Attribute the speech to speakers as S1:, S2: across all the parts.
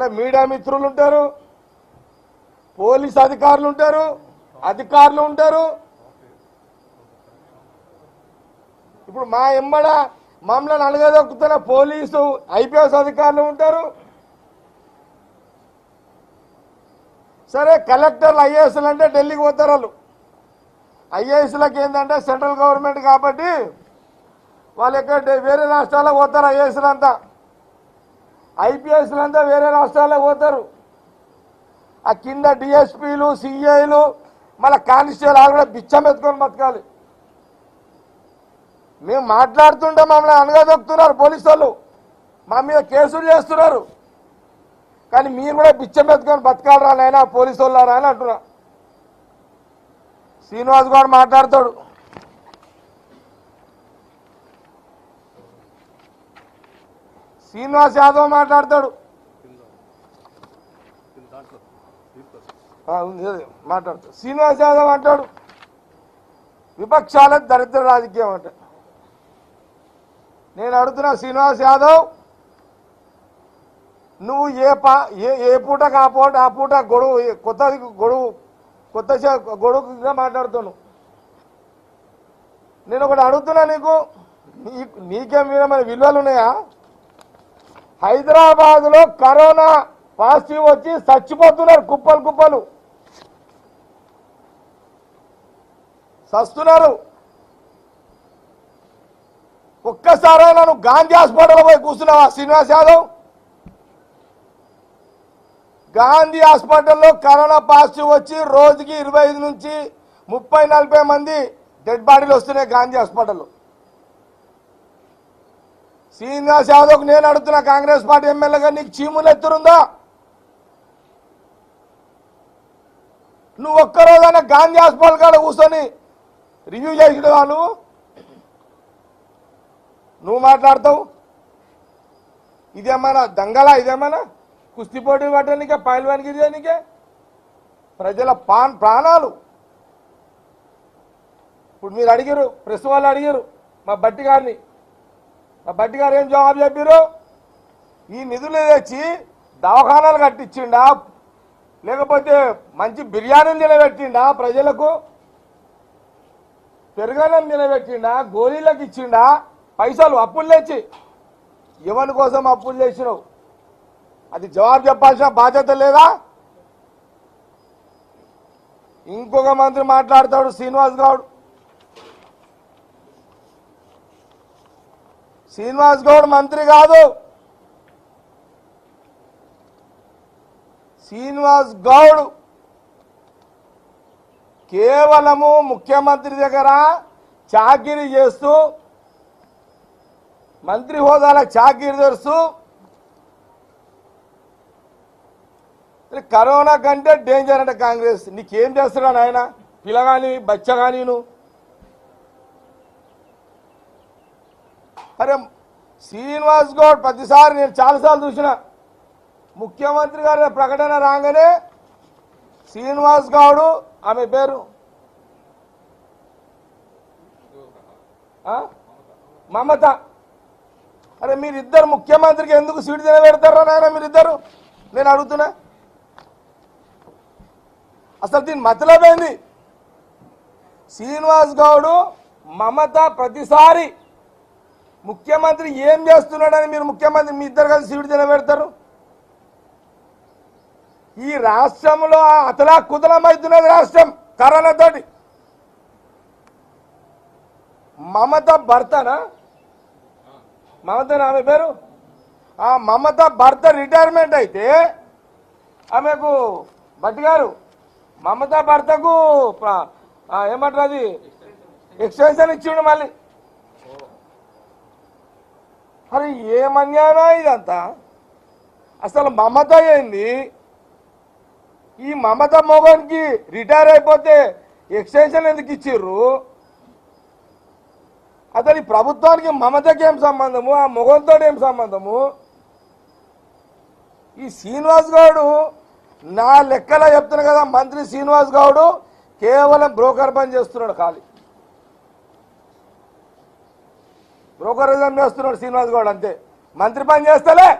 S1: అలా మీడియా మిత్రులు ఉంటారు పోలీస్ అధికారులు ఉంటారు అధికారులు ఉంటారు. ఇప్పుడు మా ఎంబడ మమ్మల్ని అలగదొక్కుతున్న పోలీసు ఐపీఎస్ అధికారులు ఉంటారు. సరే కలెక్టర్లు ఐఏఎస్లు అంటే ఢిల్లీకి పోతారు వాళ్ళు. ఐఏఎస్లకు ఏంటంటే సెంట్రల్ గవర్నమెంట్ కాబట్టి వాళ్ళు ఎక్కడ వేరే రాష్ట్రాలకు పోతారు ఐఏఎస్లు అంతా ఐపీఎస్లు అంతా వేరే రాష్ట్రాలకు పోతారు. ఆ కింద డిఎస్పీలు సిఐలు మళ్ళీ కానిస్టేబుల్ వాళ్ళు కూడా బిచ్చం ఎత్తుకొని బతకాలి. మేము మాట్లాడుతుంటే మమ్మల్ని అనగదొక్కుతున్నారు పోలీసు వాళ్ళు. మా మీద కేసులు చేస్తున్నారు. కానీ మీరు కూడా బిచ్చం ఎత్తుకొని బతకాలరా నాయనా పోలీసు వాళ్ళారా అని అంటున్నా. శ్రీనివాస్ గౌడ్ మాట్లాడతాడు. శ్రీనివాస్ యాదవ్ మాట్లాడతాడు. మాట్లాడతాడు. శ్రీనివాస్ యాదవ్ అంటాడు. విపక్షాల దరిద్ర రాజకీయం అంట. నేను అడుగుతున్నా శ్రీనివాస్ యాదవ్ నువ్వు ఏ పా ఏ ఏ పూటకు ఆ పూట ఆ పూట గొడవ కొత్తది గొడవ కొత్త గొడవగా మాట్లాడుతాను నేను ఒకటి అడుగుతున్నా నీకు నీ నీకే మీద విలువలు ఉన్నాయా? హైదరాబాద్లో కరోనా పాజిటివ్ వచ్చి చచ్చిపోతున్నారు కుప్పలు కుప్పలు. చస్తున్నారు ఒక్కసారి నన్ను గాంధీ హాస్పిటల్ పోయి కూర్చున్నావా శ్రీనివాస్ యాదవ్? గాంధీ హాస్పిటల్లో కరోనా పాజిటివ్ వచ్చి రోజుకి ఇరవై ఐదు నుంచి ముప్పై నలభై మంది డెడ్ బాడీలు వస్తున్నాయి గాంధీ హాస్పిటల్లో. శ్రీనివాస్ యాదవ్కు నేను అడుగుతున్నా కాంగ్రెస్ పార్టీ ఎమ్మెల్యేగా నీకు చీములు ఎత్తురుందా? నువ్వు ఒక్కరోజైనా గాంధీ హాస్పిటల్ కాడ కూర్చొని రివ్యూ చేసినవా నువ్వు? నువ్వు మాట్లాడతావు? ఇదేమైనా దంగలా? ఇదేమైనా కుస్తీ పోటీ పట్టడానికే పైల్వానికి చేయడానికే? ప్రజల పాన్ ప్రాణాలు. ఇప్పుడు మీరు అడిగారు ప్రెస్ వాళ్ళు అడిగారు మా బట్టి గారిని. బట్టి గారు ఏం జవాబు చెప్పారు ఈ నిధులు తెచ్చి దవాఖానాలు కట్టించిండా లేకపోతే మంచి బిర్యానీలు నిలబెట్టిండా ప్రజలకు? పెరుగన్నం నిలబెట్టిండా? గోళీలకు ఇచ్చిండా? పైసలు అప్పులు తెచ్చి ఎవరి కోసం అప్పులు చేసినావు? అది జవాబు చెప్పాల్సిన బాధ్యత లేదా? ఇంకొక మంత్రి మాట్లాడతాడు శ్రీనివాస్ గౌడ్. శ్రీనివాస్ గౌడ్ మంత్రి కాదు. శ్రీనివాస్ గౌడ్ కేవలము ముఖ్యమంత్రి దగ్గర చాకిరీ చేస్తూ మంత్రి హోదాలకు చాకిరీ తెరుస్తూ కరోనా కంటే డేంజర్ అంటే కాంగ్రెస్. నీకేం చేస్తున్నాడు ఆయన పిల్లగాని బచ్చగాని నువ్వు. అరే శ్రీనివాస్ గౌడ్ ప్రతిసారి నేను చాలాసార్లు చూసిన ముఖ్యమంత్రి గారి ప్రకటన రాగానే శ్రీనివాస్ గౌడ్ ఆమె పేరు? మమత. అరే మీరిద్దరు ముఖ్యమంత్రికి ఎందుకు సీటు తినబెడతారా నాయన మీరిద్దరు? నేను అడుగుతున్నా. అసలు దీని మతలబేంది శ్రీనివాస్ గౌడ్ మమత ప్రతిసారి ముఖ్యమంత్రి ఏం చేస్తున్నాడని మీరు ముఖ్యమంత్రి మీ ఇద్దరు కలిసి శివుడు తినబెడతారు ఈ రాష్ట్రంలో అతలా కుతలమవుతున్నది రాష్ట్రం కరోనాతోటి మమత భర్తనా? మమత ఆమె పేరు? ఆ మమత భర్త రిటైర్మెంట్ అయితే ఆమెకు భట్ గారు మమత భర్తకు ఏమంటారు అది? ఎక్స్టెన్షన్ ఇచ్చిండు మళ్ళీ. అరే ఏమన్యాయమా ఇదంతా? అసలు మమత ఏంది? ఈ మమత మోహన్కి రిటైర్ అయిపోతే ఎక్స్టెన్షన్ ఎందుకు ఇచ్చిర్రు? అతని ప్రభుత్వానికి మమతకి ఏం సంబంధము? ఆ మొగంతో ఏం సంబంధము? ఈ శ్రీనివాస్ గౌడు నా లెక్కలో చెప్తున్నా కదా మంత్రి శ్రీనివాస్ గౌడు కేవలం బ్రోకర్ పని చేస్తున్నాడు ఖాళీ. బ్రోకరిజం చేస్తున్నాడు శ్రీనివాస్ గౌడ్ అంతే. మంత్రి పని చేస్తలే.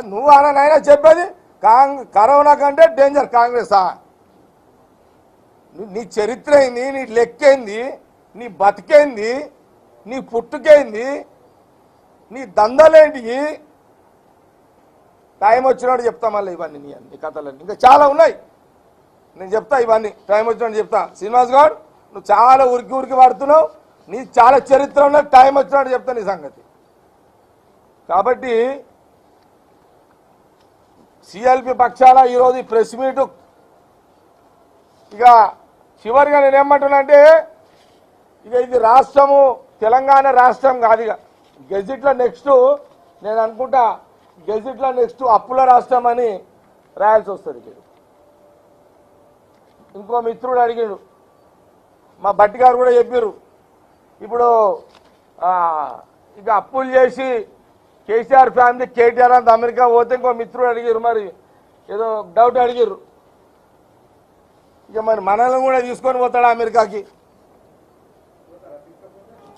S1: నువ్వు అననైనా చెప్పేది? కాంగ్ కరోనా కంటే డేంజర్ కాంగ్రెసా నీ- నీ చరిత్ర ఏంది? నీ లెక్కేంది? నీ బతికేంది? నీ పుట్టుకేంది? నీ దందలేంటివి టైం వచ్చినాడు చెప్తా మళ్ళీ ఇవన్నీ నీ అన్ని కథలన్నీ. ఇంకా చాలా ఉన్నాయి. నేను చెప్తా ఇవన్నీ. టైం వచ్చినాడు చెప్తా. శ్రీనివాస్ గౌడ్ నువ్వు చాలా ఉరికి ఉరికి పడుతున్నావు. నీ చాలా చరిత్ర ఉన్న టైం వచ్చినట్టు చెప్తా నీ సంగతి కాబట్టి సిఎల్పి పక్షాల ఈరోజు ఈ ప్రెస్ మీటు ఇక చివరిగా నేను ఏమంటున్నా అంటే ఇక ఇది రాష్ట్రము తెలంగాణ రాష్ట్రం కాదు ఇక గెజిట్లో నెక్స్ట్ నేను అనుకుంటా గెజిట్లో నెక్స్ట్ అప్పుల రాష్ట్రం అని రాయాల్సి వస్తుంది ఇక. ఇంకో మిత్రుడు అడిగాడు మా బట్టి గారు కూడా చెప్పారు ఇప్పుడు ఇక అప్పులు చేసి కేసీఆర్ ఫ్యామిలీ కేటీఆర్ అంత అమెరికా పోతే ఇంకో మిత్రుడు అడిగారు మరి. ఏదో డౌట్ అడిగారు ఇక మరి మనల్ని కూడా తీసుకొని పోతాడు అమెరికాకి?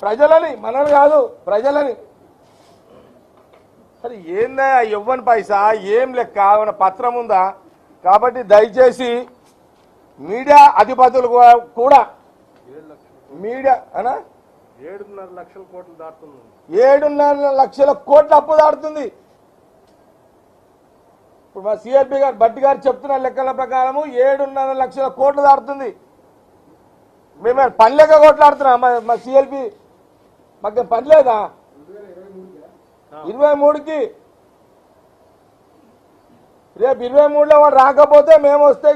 S1: ప్రజలని మనల్ని కాదు ప్రజలని. సరే ఏందా ఇవ్వని పైసా? ఏం లెక్క? ఏమైనా పత్రం ఉందా? కాబట్టి దయచేసి మీడియా అధిపతులు కూడా మీడియా అనా?
S2: ఏడున్నర లక్షల కోట్లు దాటుతుంది.
S1: ఏడున్నర లక్షల అప్పు దాడుతుంది ఇప్పుడు మా సిఆర్పి గారు బట్టి గారు చెప్తున్న లెక్కల ప్రకారము ఏడున్నర లక్షల కోట్లు దాడుతుంది మేము పని లెక్క కొట్లాడుతున్నాం. మా సిఎల్పి మాకు పని లేదా? ఇరవై మూడుకి. రేపు ఇరవై మూడులో వాడు రాకపోతే మేము వస్తే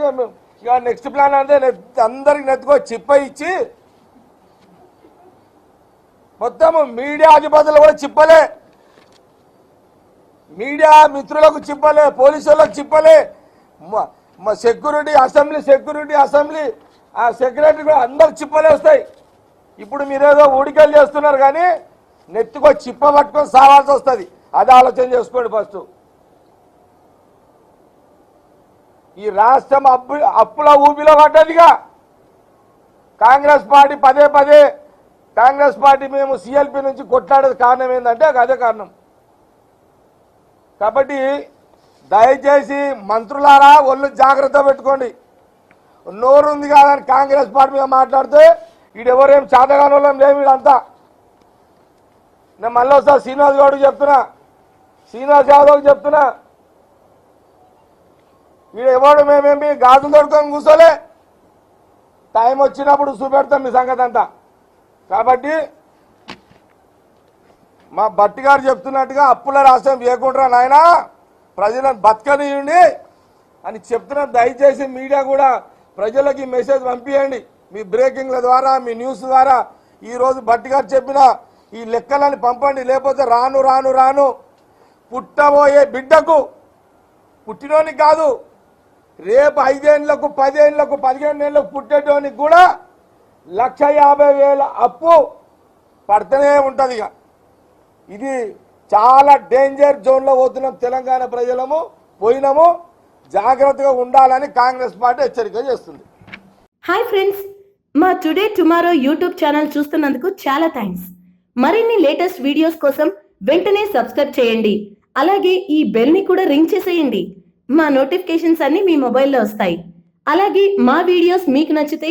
S1: ఇక నెక్స్ట్ ప్లాన్ అంటే నెత్- అందరికి నెత్తుకో చిప్ప ఇచ్చి మొత్తము మీడియా అధిపతులు కూడా చిప్పలే. మీడియా మిత్రులకు చిప్పలే పోలీసులకు చిప్పలే. మా సెక్యూరిటీ అసెంబ్లీ సెక్యూరిటీ అసెంబ్లీ ఆ సెక్రటరీ కూడా అందరు చిప్పలే వస్తాయి. ఇప్పుడు మీరేదో ఊడికలు చేస్తున్నారు కానీ నెత్తుకో చిప్ప పట్టుకొని సావాల్సి వస్తుంది. అది ఆలోచన చేసుకోండి ఫస్ట్. ఈ రాష్ట్రం అప్పు అప్పుల ఊపిలో పడ్డదిగా. కాంగ్రెస్ పార్టీ పదే పదే కాంగ్రెస్ పార్టీ మేము సిఎల్పి నుంచి కొట్లాడేది కారణం ఏంటంటే అది అదే కారణం. కాబట్టి దయచేసి మంత్రులారా ఒళ్ళు జాగ్రత్త పెట్టుకోండి. నోరుంది కాదని కాంగ్రెస్ పార్టీ మీద మాట్లాడితే ఈడెవరేం చేతగాని వాళ్ళం లేము వీడంతా నేను మళ్ళీ ఒకసారి శ్రీనివాస్ గౌడ్కి చెప్తున్నా. శ్రీనివాస్ యాదవ్కి చెప్తున్నా. వీడు ఎవడు మేమేమి గాజులు దొరుకుని కూర్చోలే. టైం వచ్చినప్పుడు చూపెడతాం మీ సంగతి అంతా. కాబట్టి మా భట్టి గారు చెప్తున్నట్టుగా అప్పుల రాష్ట్రం చేయకుండా నాయన. ప్రజలను బతకనియండి అని చెప్తున్న. దయచేసి మీడియా కూడా ప్రజలకి మెసేజ్ పంపించండి మీ బ్రేకింగ్ల ద్వారా మీ న్యూస్ ద్వారా. ఈరోజు భట్టి గారు చెప్పిన ఈ లెక్కలని పంపండి. లేకపోతే రాను రాను రాను. పుట్టబోయే బిడ్డకు పుట్టినోనికి కాదు రేపు ఐదేళ్ళకు పదేళ్ళకు పదిహేను ఏళ్ళకు పుట్టేటోనికి కూడా లక్ష యాభై వేల అప్పు పడుతూనే ఉంటుంది ఇక. ఇది చాలా డేంజర్ జోన్లో పోతున్నాం తెలంగాణ ప్రజలము పోయినాము జాగ్రత్తగా ఉండాలని కాంగ్రెస్ పార్టీ హెచ్చరిక చేస్తుంది.
S3: హాయ్ ఫ్రెండ్స్ మా టుడే టుమారో యూట్యూబ్ ఛానల్ చూస్తున్నందుకు చాలా థ్యాంక్స్. మరిన్ని లేటెస్ట్ వీడియోస్ కోసం వెంటనే సబ్స్క్రైబ్ చేయండి. అలాగే ఈ బెల్ని కూడా రింగ్ చేసేయండి. మా నోటిఫికేషన్స్ అన్ని మీ మొబైల్లో వస్తాయి. అలాగే మా వీడియోస్ మీకు నచ్చితే